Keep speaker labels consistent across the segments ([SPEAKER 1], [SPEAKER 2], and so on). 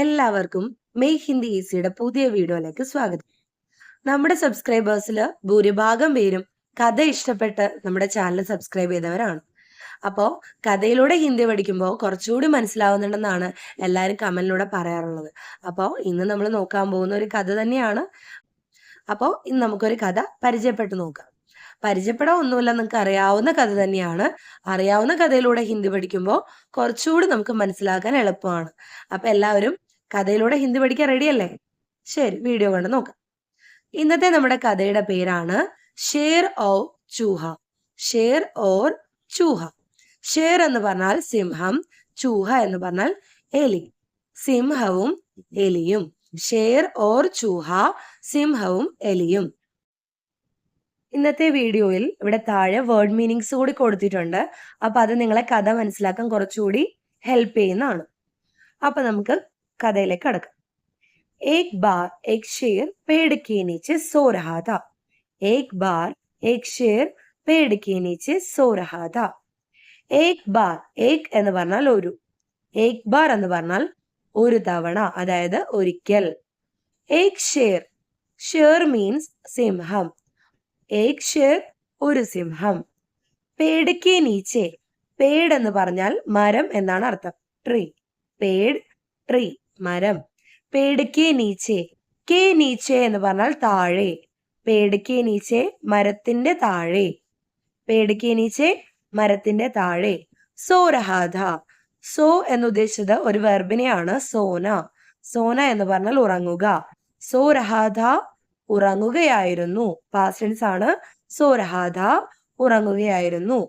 [SPEAKER 1] എല്ലാവർക്കും മെയ് ഹിന്ദി ഈസിയുടെ പുതിയ വീഡിയോയിലേക്ക് സ്വാഗതം. നമ്മുടെ സബ്സ്ക്രൈബേഴ്സിൽ ഭൂരിഭാഗം പേരും കഥ ഇഷ്ടപ്പെട്ട് നമ്മുടെ ചാനൽ സബ്സ്ക്രൈബ് ചെയ്തവരാണ്. അപ്പോൾ കഥയിലൂടെ ഹിന്ദി പഠിക്കുമ്പോൾ കുറച്ചുകൂടി മനസ്സിലാവുന്നുണ്ടെന്നാണ് എല്ലാവരും കമന്റിലൂടെ പറയാറുള്ളത്. അപ്പോൾ ഇന്ന് നമ്മൾ നോക്കാൻ പോകുന്ന ഒരു കഥ തന്നെയാണ്. അപ്പോൾ ഇന്ന് നമുക്കൊരു കഥ പരിചയപ്പെട്ട് നോക്കാം. പരിചയപ്പെടാൻ ഒന്നുമില്ല നിങ്ങൾക്ക് അറിയാവുന്ന കഥ തന്നെയാണ്. അറിയാവുന്ന കഥയിലൂടെ ഹിന്ദി പഠിക്കുമ്പോൾ കുറച്ചുകൂടി നമുക്ക് മനസ്സിലാക്കാൻ എളുപ്പമാണ്. അപ്പൊ എല്ലാവരും കഥയിലൂടെ ഹിന്ദി പഠിക്കാൻ റെഡിയല്ലേ ശരി വീഡിയോ കണ്ട് നോക്കാം. ഇന്നത്തെ നമ്മുടെ കഥയുടെ പേരാണ് ഷേർ ഓ ചൂഹ ഷേർ ഓർ ചൂഹ ഷേർ എന്ന് പറഞ്ഞാൽ സിംഹം ചൂഹ എന്ന് പറഞ്ഞാൽ എലി. സിംഹവും എലിയും. ഷേർ ഓർ ചൂഹ സിംഹവും എലിയും. ഇന്നത്തെ വീഡിയോയിൽ ഇവിടെ താഴെ വേർഡ് മീനിങ്സ് കൂടി കൊടുത്തിട്ടുണ്ട്. അപ്പൊ അത് നിങ്ങളെ കഥ മനസ്സിലാക്കാൻ കുറച്ചുകൂടി ഹെൽപ്പ് ചെയ്യുന്നതാണ്. അപ്പൊ നമുക്ക് കഥയിലേക്ക് കടക്കാം एक बार एक शेर पेड़ के नीचे सो रहा था एक बार एक शेर पेड़ के नीचे सो रहा था एक ബാർ ഏക് എന്ന് പറഞ്ഞാൽ ഒരു ഏക് ബാർ എന്ന് പറഞ്ഞാൽ ഒരു തവണ അതായത് ഒരിക്കൽ ഏക് ഷേർ ഷേർ മീൻസ് സിംഹം ഏക് ഷേർ ഒരു സിംഹം പേടയ്ക്ക് നീച്ചെ പേട് എന്ന് പറഞ്ഞാൽ മരം എന്നാണ് അർത്ഥം ട്രീ പേട് ട്രീ മരം. പേടിക്കേ നീച്ചേ കെ നീച്ചേ എന്ന് പറഞ്ഞാൽ താഴെ. പേടിക്കേ നീച്ചേ മരത്തിന്റെ താഴെ. പേടിക്കേ നീച്ചേ മരത്തിന്റെ താഴെ. സോ രഹാധ സോ എന്ന് ഉദ്ദേശിച്ചത് ഒരു വെർബിനെയാണ് സോന. സോന എന്ന് പറഞ്ഞാൽ ഉറങ്ങുക. സോ രഹാധ ഉറങ്ങുകയായിരുന്നു പാസ്റ്റൻസ് ആണ്. സോ രഹാധ ഉറങ്ങുകയായിരുന്നു.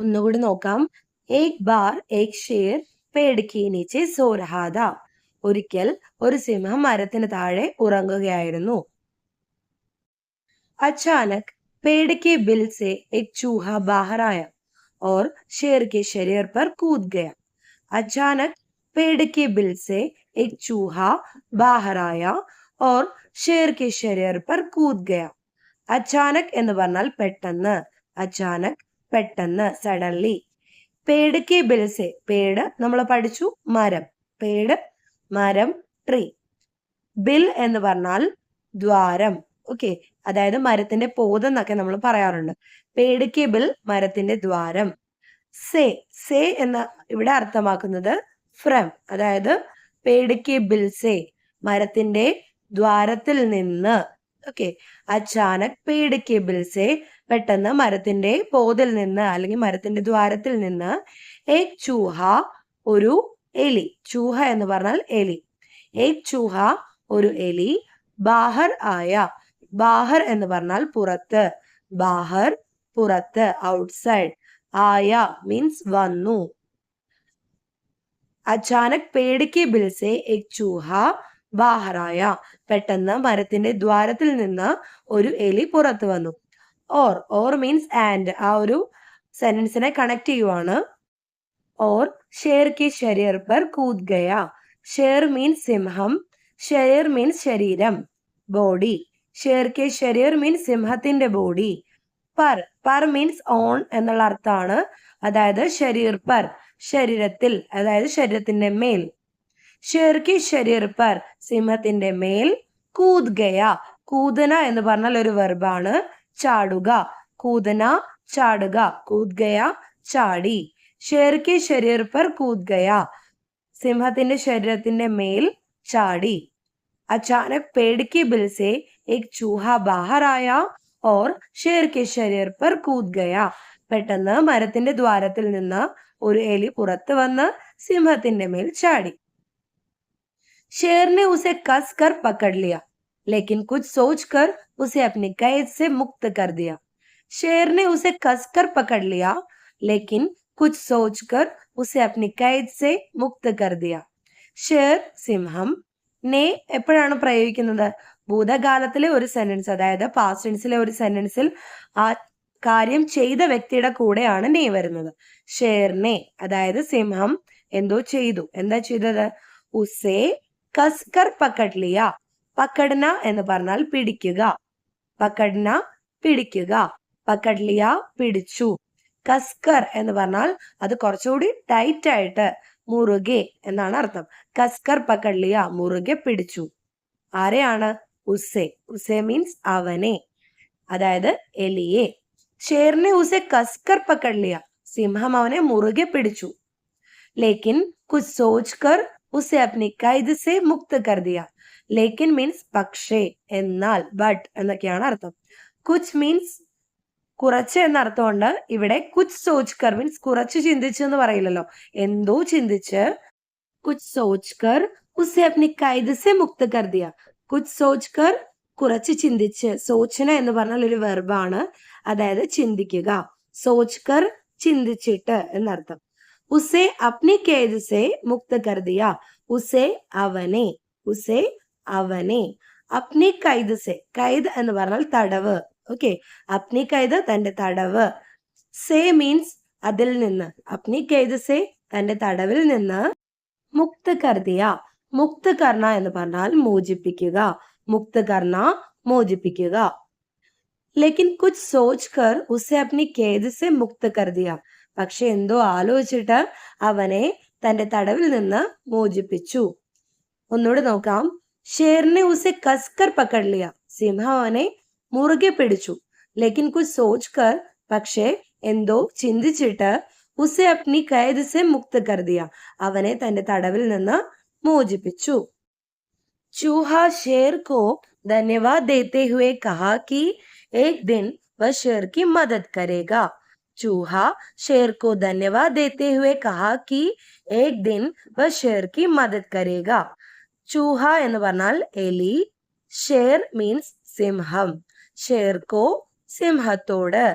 [SPEAKER 1] ഒന്നുകൂടി നോക്കാം. ഏക് ബാർ ഏക് ഷേർ പേടക്കേ നീച്ചേ സോ സോരഹാധ ഒരിക്കൽ ഒരു സിംഹം മരത്തിന് താഴെ ഉറങ്ങുകയായിരുന്നു अचानक पेड़ के बिल से एक चूहा बाहर आया और शेर के शरीर पर कूद गया अचानक पेड़ के बिल से एक चूहा बाहर आया और शेर के शरीर पर कूद गया അച്ചാനക് എന്ന് പറഞ്ഞാൽ പെട്ടെന്ന് അച്ചാനക് പെട്ടെന്ന് സഡൻലി പേട് കെ ബിൽസെ പേട് നമ്മൾ പഠിച്ചു മരം പേട് മരം ട്രീ ബിൽ എന്ന് പറഞ്ഞാൽ ദ്വാരം. ഓക്കെ അതായത് മരത്തിന്റെ പോത എന്നൊക്കെ നമ്മൾ പറയാറുണ്ട്. പേടിക്ക് ബിൽ മരത്തിന്റെ ദ്വാരം. സേ സേ എന്ന ഇവിടെ അർത്ഥമാക്കുന്നത് ഫ്രം അതായത് പേടിക്ക് ബിൽ സേ മരത്തിന്റെ ദ്വാരത്തിൽ നിന്ന്. ഓക്കെ അച്ചാനക് പേടിക്ക് ബിൽ സേ പെട്ടെന്ന് മരത്തിന്റെ പോതിൽ നിന്ന് അല്ലെങ്കിൽ മരത്തിന്റെ ദ്വാരത്തിൽ നിന്ന് ഏക് ചൂഹ ഒരു എലി ചൂഹ എന്ന് പറഞ്ഞാൽ എലി. ഏക് ചൂഹ? ഒരു എലി. ബാഹർ ആയ ബാഹർ എന്ന് പറഞ്ഞാൽ പുറത്ത്. ബാഹർ പുറത്ത് ഔട്ട്സൈഡ് ആയ മീൻസ് വന്നു. അച്ചാനക് പേടിക്ക് ബിൽസെ എക് ചൂഹ? ബാഹറായ പെട്ടെന്ന് മരത്തിന്റെ ദ്വാരത്തിൽ നിന്ന് ഒരു എലി പുറത്തു വന്നു. ഓർ ഓർ മീൻസ് ആൻഡ് ആ ഒരു സെന്റൻസിനെ കണക്ട് ചെയ്യുവാണ്. ഓർ ഷേർ के ശരീർ പർ കൂത് ഗയ ഷേർ മീൻസ് സിംഹം ഷെയർ മീൻസ് ശരീരം ബോഡി ഷേർ കെ ശരീർ മീൻസ് സിംഹത്തിന്റെ ബോഡി പർ പർ മീൻസ് ഓൺ എന്നുള്ള അർത്ഥമാണ്. അതായത് ശരീർ പർ ശരീരത്തിൽ അതായത് ശരീരത്തിന്റെ മേൽ. ഷേർ കെ ശരീർ പർ സിംഹത്തിന്റെ മേൽ കൂത് ഗയ കൂതന എന്ന് പറഞ്ഞാൽ ഒരു വെർബാണ് ചാടുക. കൂതന ചാടുക. കൂത് ഗയ ചാടി. ഷേർ കി ശരീർ പർ കൂദ് ഗയ സിംഹത്തിന്റെ ശരീരത്തിന്റെ മേൽ ചാടി अचानक पेड़ के बिल से एक चूहा बाहर आया और ഷേർ കെ ശരീർ പർ കൂദ് ഗയ പെട്ടെന്ന് മരത്തിന്റെ ദ്വാരത്തിൽ നിന്ന് ഒരു എലി പുറത്തു വന്ന് സിംഹത്തിന്റെ മേൽ ചാടി शेर ने उसे कस कर पकड़ लिया लेकिन कुछ सोचकर उसे अपनी कैद से मुक्त कर दिया शेर ने उसे कस कर पकड़ लिया लेकिन कुछ सोचकर उसे अपनी कैद से മുക്ത് कर दिया ഷേർ സിംഹം നെ എപ്പോഴാണ് പ്രയോഗിക്കുന്നത് ഭൂതകാലത്തിലെ ഒരു സെന്റൻസ് അതായത് പാസ്റ്റ് ടെൻസിലെ ഒരു സെന്റൻസിൽ ആ കാര്യം ചെയ്ത വ്യക്തിയുടെ കൂടെയാണ് നെ വരുന്നത് ഷേർനെ അതായത് സിംഹം എന്തോ ചെയ്തു എന്താ ചെയ്തത് ഉസേ കസ്കർ പക്കഡ്ലിയ പക്കഡ്ന എന്ന് പറഞ്ഞാൽ പിടിക്കുക പക്കഡ്ന പിടിക്കുക പക്കഡ്ലിയ പിടിച്ചു കസ്കർ എന്ന് പറഞ്ഞാൽ അത് കുറച്ചുകൂടി ടൈറ്റ് ആയിട്ട് മുറുകെ എന്നാണ് അർത്ഥം. കസ്കർ പക്കള്ളിയ മുറുകെ പിടിച്ചു. ആരെയാണ്? ഉസെ ഉസെ മീൻസ് അവനെ. അതായത് എലിയെ. ഷേറിനെ ഉസെ കസ്കർ പക്കള്ളിയ സിംഹം അവനെ മുറുകെ പിടിച്ചു. ലേക്കിൻ കുച്ച് സോച്ച് കർ ഉസെ അപ്നി കൈദ് സെ മുക്ത് കർ ലേക്കിൻ മീൻസ് പക്ഷേ എന്നാൽ ബട്ട് എന്നൊക്കെയാണ് അർത്ഥം. കുച്ച് മീൻസ് കുറച്ച് എന്ന അർത്ഥമുണ്ട് ഇവിടെ കുച്ച് സോച്ച് കർ മീൻസ് കുറച്ച് ചിന്തിച്ചു എന്ന് പറയില്ലല്ലോ. എന്തോ ചിന്തിച്ച്. കുച്ച് സോച്ച് കർ അപ്നി മുക്ത കർദിയ മുക്ത് കർ ദിയ കുച്ച് സോച്ച് കർ കുറച്ച് ചിന്തിച്ച്. സോച്ചന എന്ന് പറഞ്ഞാൽ ഒരു വെർബാണ് അതായത് ചിന്തിക്കുക. സോച്ച് കർ ചിന്തിച്ചിട്ട് എന്നർത്ഥം. ഉസെ അപ്നി കേദസെ മുക്ത കർദിയ കർ ദിയ ഉസെ അവനെ. ഉസെ അവനെ. അപ്നി കൈദസെ കൈദ് എന്ന് പറഞ്ഞാൽ തടവ്. ഓക്കെ അപ്നി കൈദ് തന്റെ തടവ്. സേ മീൻസ് അതിൽ നിന്ന്. അപ്നി കൈദ് സെ? തന്റെ തടവിൽ നിന്ന് മുക്ത് കർദിയ. മുക്ത് കർണ എന്ന് പറഞ്ഞാൽ മോചിപ്പിക്കുക. മുക്ത് കർണ മോചിപ്പിക്കുക. ലേക്കിൻ കുച്ച് സോച്ച് കർ ഉസെ അപ്നി കേദ് സെ? മുക്ത് കർദിയ. പക്ഷെ എന്തോ ആലോചിച്ചിട്ട് അവനെ തന്റെ തടവിൽ നിന്ന് മോചിപ്പിച്ചു. ഒന്നുകൂടെ നോക്കാം. ഷേറിനെ ഉസെ കസ്കർ പക്കഡ്ലിയ സിംഹ അവനെ മുറുകെ പിടിച്ചു. ലെക്കിൻ കുച്ച് സോച്ച് കർ പക്ഷേ എന്തോ ചിന്തിച്ചിട്ട് ഉസെ അപ്നി കൈദിസെ മുക്ത് കരുതിയ അവനെ തന്റെ തടവിൽ നിന്ന് മോചിപ്പിച്ചു. चूहा शेर को धन्यवाद देते हुए कहा कि एक दिन वह शेर की मदद करेगा चूहा शेर को धन्यवाद देते हुए कहा कि एक दिन वह शेर की मदद करेगा चूहा എന്ന് പറഞ്ഞാൽ എലി ഷേർ മീൻസ് സിംഹം. ഷേർക്കോ സിംഹത്തോട്.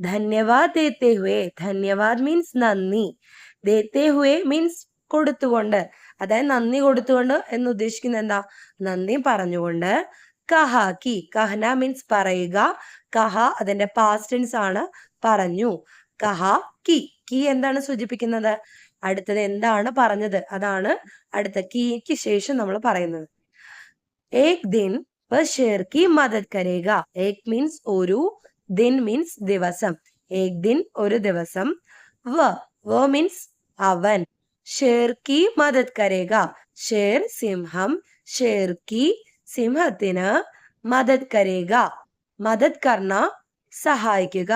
[SPEAKER 1] ധന്യവാദ് ദേത്തേ ഹുവേ. ധന്യവാദ് മീൻസ് നന്ദി. ദേത്തേ ഹുവേ മീൻസ് കൊടുത്തുകൊണ്ട്. അതായത് നന്ദി കൊടുത്തുകൊണ്ട് എന്ന് ഉദ്ദേശിക്കുന്നത് എന്താ? നന്ദി പറഞ്ഞുകൊണ്ട്. കഹാക്കി കഹന മീൻസ് പറയുക. കഹ അതിന്റെ പാസ്റ്റൻസ് ആണ്. പറഞ്ഞു. കഹ കി. കി എന്താണ് സൂചിപ്പിക്കുന്നത്? അടുത്തത് എന്താണ് പറഞ്ഞത്? അതാണ് അടുത്ത കീക്ക് ശേഷം നമ്മൾ പറയുന്നത്. ഏക് ദിൻ ഷേർ കി മദത് കരേക ഏക് മീൻസ് ഒരു ദിൻ മീൻസ് ദിവസം ഏക് ദിൻ ഒരു ദിവസം വ വ മീൻസ് അവൻ ഷേർ കി മദത് കരേക ഷേർ സിംഹം ഷേർ കി സിംഹത്തിന് മദത് കരേക മദത് കർണ സഹായിക്കുക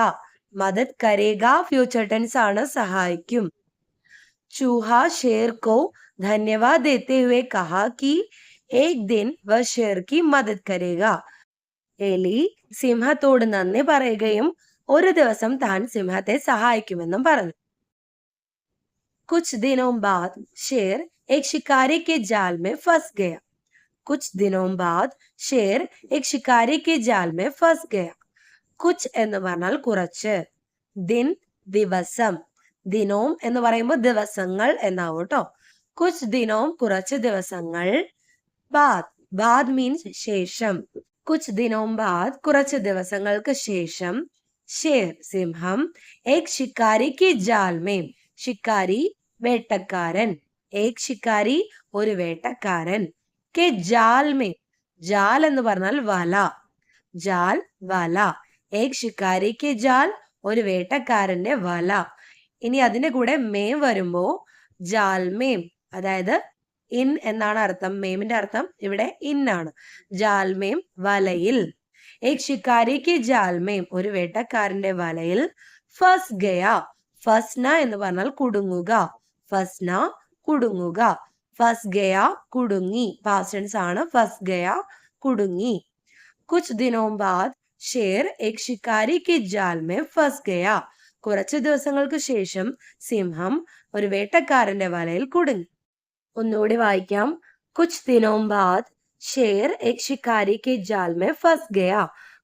[SPEAKER 1] മദത് കരേക ഫ്യൂച്ചർ ടെൻസ് ആണ് സഹായിക്കും चूहा शेर को धन्यवाद देते हुए कहा कि एक दिन वह शेर की मदद करेगा। എലി സിംഹത്തോട് നന്ദി പറയുകയും ഒരു ദിവസം താൻ സിംഹത്തെ സഹായിക്കുമെന്നും പറഞ്ഞു. കുച്ച് ദിനവും ബാദ് ഷേർ എക് ഷിക്കാരിക്ക് കെ ഫസ് ഗയ കുച്ച് ദിനോം ബാദ് ഷേർ എക് ഷിക്കാരിക്ക് കെ ഫസ് ഗയ കുച്ച് എന്ന് പറഞ്ഞാൽ കുറച്ച്. ദിൻ ദിവസം. ദിനോം എന്ന് പറയുമ്പോൾ ദിവസങ്ങൾ എന്നാവും കേട്ടോ കുച്ച് ദിനോം കുറച്ച് ദിവസങ്ങൾ ബാദ്. ബാദ് മീൻസ് ശേഷം. കുച്ച് ദിനവും ബാദ് കുറച്ച് ദിവസങ്ങൾക്ക് ശേഷം. ഷേർ സിംഹം. ഏക് ശിക്കാരിക്ക് ജാൽമേം ശിക്കാരി വേട്ടക്കാരൻ. ഏക് ശിക്കാരി ഒരു വേട്ടക്കാരൻ. കെ ജാൽമേം ജാൽ എന്ന് പറഞ്ഞാൽ വല. ജാൽ വല. ഏക് ശിക്കാരിക്ക് ജാൽ ഒരു വേട്ടക്കാരന്റെ വല. ഇനി അതിന്റെ കൂടെ മേം വരുമ്പോ ജാൽമേം അതായത് ഇൻ എന്നാണ് അർത്ഥം. മേമിന്റെ അർത്ഥം ഇവിടെ ഇൻ ആണ്. ജാൽമേം വലയിൽ. ഏക് ശിക്കാരിക്ക് ജാൽമേം ഒരു വേട്ടക്കാരന്റെ വലയിൽ. ഫസ് ഗയ. ഫസ്ന എന്ന് പറഞ്ഞാൽ കുടുങ്ങുക. ഫസ്ന കുടുങ്ങുക. ഫസ് ഗയ കുടുങ്ങി. പാസ്റ്റൻസ് ആണ്. ഫസ് ഗയ കുടുങ്ങി. കുച്ച് ദിനോം ബാദ് ഷേർ ഏക് ശിക്കാരി കി ജാൽ മേ ഫസ് ഗയ. കുറച്ച് ദിവസങ്ങൾക്ക് ശേഷം സിംഹം ഒരു വേട്ടക്കാരന്റെ വലയിൽ കുടുങ്ങി. ഒന്നുകൂടി വായിക്കാം. കുച്ച് ദിനോം ബാദ് ഷേർ എക് ഷിക്കാരി കെ ജാൽമെ ഫസ് ഗയ.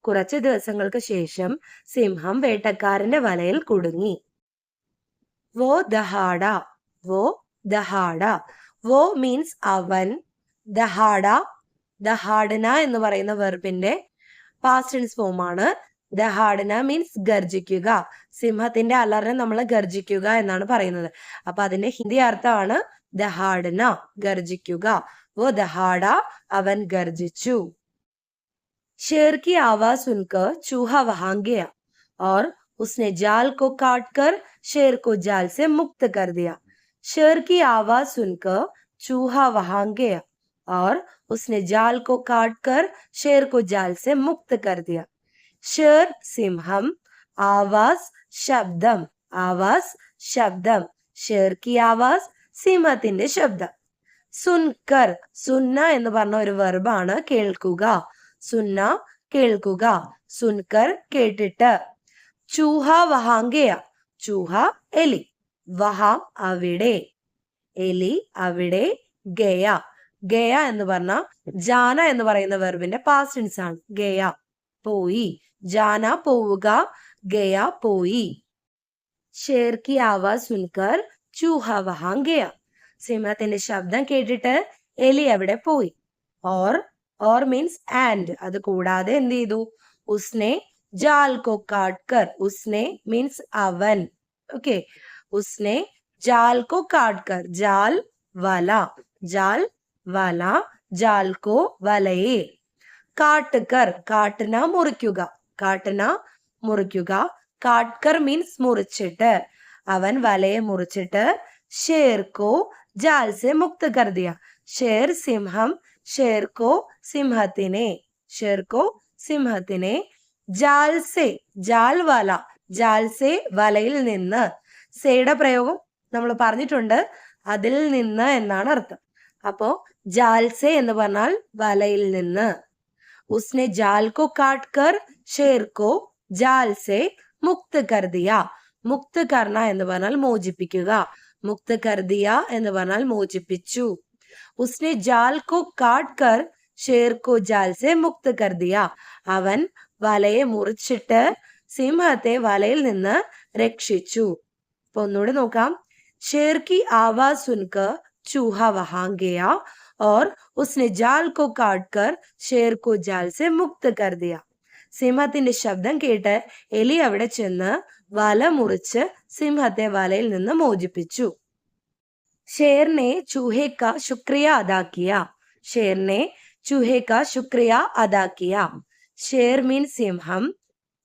[SPEAKER 1] കുറച്ച് ദിവസങ്ങൾക്ക് ശേഷം സിംഹം വേട്ടക്കാരന്റെ വലയിൽ കുടുങ്ങി. വോ ദഹാഡ വോ ദഹാഡ. വോ മീൻസ് അവൻ ദഹാഡ ദഹാഡന എന്ന് പറയുന്ന വെർബിന്റെ പാസ്റ്റൻസ് ഫോം ആണ്. ദഹാഡന മീൻസ് ഗർജിക്കുക സിംഹത്തിന്റെ അലറിനെ നമ്മൾ ഗർജിക്കുക എന്നാണ് പറയുന്നത്. അപ്പൊ അതിന്റെ ഹിന്ദി അർത്ഥമാണ് ദഹാഡന ഗർജിക്കുക വോ ദഹാഡ അവൻ ഗർജിച്ചു शेर की आवाज सुनकर चूहा वहां गया और उसने जाल को काटकर शेर को जाल से मुक्त कर दिया शेर की आवाज सुनकर चूहा वहां गया और उसने जाल को काटकर शेर को जाल से मुक्त कर दिया शेर सिंहम ആവാസ് ശബ്ദം ആവാസ് ശബ്ദം ഷേർ കി ആവാസ് സിംഹത്തിന്റെ ശബ്ദം. സുൻകർ സുന്ന എന്ന് പറഞ്ഞ ഒരു വെർബാണ് കേൾക്കുക. സുന്ന കേൾക്കുക. സുൻകർ കേട്ടിട്ട്. ചൂഹ വഹാങ്കയ. ചൂഹ എലി. വഹാം അവിടെ. എലി അവിടെ. ഗയ. ഗയ എന്ന് പറഞ്ഞ ജാന എന്ന് പറയുന്ന വെർബിന്റെ പാസ്റ്റൻസ് ആണ്. ഗയ പോയി. ജാന പോവുക. ഗയ പോയി. ഷേർ കി ആവാസ് സുൻകർ. ചൂഹ വഹാം ഗയ സിംഹത്തിന്റെ ശബ്ദം കേട്ടിട്ട് എലി അവിടെ പോയി. ഓർ ഓർ മീൻസ് ആൻഡ് അത് കൂടാതെ എന്ത് ചെയ്തു? ഉസ്നെ ജാൽ കോ കാട്ട്കർ ഉസ്നെ മീൻസ് അവൻ. ഓക്കെ ഉസ്നെ ജാൽ കോ കാട്ട്കർ ജാൽ വല. ജാൽ വല ജാൽ കോ വലയെ. കാട്ടുകർ കാട്ടിന മുറിക്കുക. കാട്ടിന മുറിക്കുക. കാട്ട്കർ മീൻസ് മുറിച്ചിട്ട്. അവൻ വലയെ മുറിച്ചിട്ട് ഷേർക്കോ ജാൽ മുക്ത കർദിയ ഷേർ സിംഹം ഷേർക്കോ സിംഹത്തിനെ. ഷേർക്കോ സിംഹത്തിനെ. ജാൽസെ ജാൽ വല. ജാൽസെ വലയിൽ നിന്ന്. സേയുടെ പ്രയോഗം നമ്മൾ പറഞ്ഞിട്ടുണ്ട്. അതിൽ നിന്ന് എന്നാണ് അർത്ഥം. അപ്പോ ജാൽസെ എന്ന് പറഞ്ഞാൽ വലയിൽ നിന്ന്. ഉസ്നെ ജാൽകോ കാട്ട്കർ കാട്ട് കർ ഷേർ കോ ജാൽ സെ മുക്ത് കർ ദിയ മുക്ത് കർണ എന്ന് പറഞ്ഞാൽ മോചിപ്പിക്കുക. മുക്ത കർദിയ എന്ന് പറഞ്ഞാൽ മോചിപ്പിച്ചു. ഉസ്നെ ജാൽ കോ കാട്ട് കർ ഷേർ കോ ജാൽ സെ മുക്ത് കർദിയ അവൻ വലയെ മുറിച്ചിട്ട് സിംഹത്തെ വലയിൽ നിന്ന് രക്ഷിച്ചു. അപ്പൊ ഒന്നുകൂടെ നോക്കാം. ഷേർ കി ആവാ സുൻക ചൂഹ വഹാങ്കയ ഓർ ഉസ്നെ ജാൽ കോ കാട്ട് കർ ഷേർ കോ ജാൽ സെ മുക്ത് കർദിയ സിംഹത്തിന്റെ ശബ്ദം കേട്ട് എലി അവിടെ ചെന്ന് വല മുറിച്ച് സിംഹത്തെ വലയിൽ നിന്ന് മോചിപ്പിച്ചു. ഷേർനെ ചൂഹേക്ക ശുക്രിയ അതാക്കിയ. ഷേർനെ ചൂഹേക്ക ശുക്രിയ അതാക്കിയ. ഷേർ മീൻസ് സിംഹം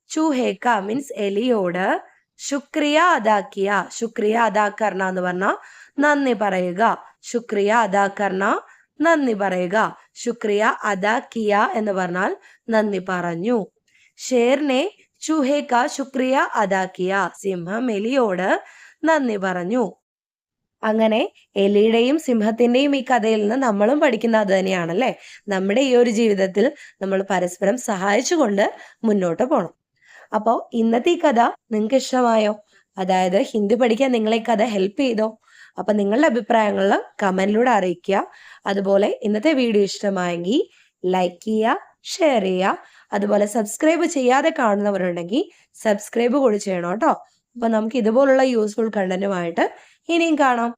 [SPEAKER 1] ചൂഹേക്ക മീൻസ് എലിയോട് ശുക്രിയ അതാക്കിയ. ശുക്രിയ അതാക്കർണ എന്ന് പറഞ്ഞ നന്ദി പറയുക. ശുക്രിയ അതാക്കർണ നന്ദി പറയുക. ശുക്രിയ അതാക്കിയ എന്ന് പറഞ്ഞാൽ നന്ദി പറഞ്ഞു. ഷേറിനെ ചൂഹേക്ക ശുക്രിയ അതാക്കിയ സിംഹം എലിയോട് നന്ദി പറഞ്ഞു. അങ്ങനെ എലിയുടെയും സിംഹത്തിന്റെയും ഈ കഥയിൽ നിന്ന് നമ്മളും പഠിക്കുന്ന അത് തന്നെയാണല്ലേ? നമ്മുടെ ഈ ഒരു ജീവിതത്തിൽ നമ്മൾ പരസ്പരം സഹായിച്ചുകൊണ്ട് മുന്നോട്ട് പോകണം അപ്പോൾ ഇന്നത്തെ ഈ കഥ നിങ്ങൾക്ക് ഇഷ്ടമായോ? അതായത് ഹിന്ദി പഠിക്കാൻ നിങ്ങളെ കഥ ഹെൽപ്പ് ചെയ്തോ? അപ്പൊ നിങ്ങളുടെ അഭിപ്രായങ്ങൾ കമന്റിലൂടെ അറിയിക്കുക. അതുപോലെ ഇന്നത്തെ വീഡിയോ ഇഷ്ടമായെങ്കിൽ ലൈക്ക് ചെയ്യുക ഷെയർ ചെയ്യുക. അതുപോലെ സബ്സ്ക്രൈബ് ചെയ്യാതെ കാണുന്നവരുണ്ടെങ്കിൽ സബ്സ്ക്രൈബ് കൂടി ചെയ്യണം കേട്ടോ. അപ്പൊ നമുക്ക് ഇതുപോലുള്ള യൂസ്ഫുൾ കണ്ടന്റുമായിട്ട് ഇനിയും കാണാം.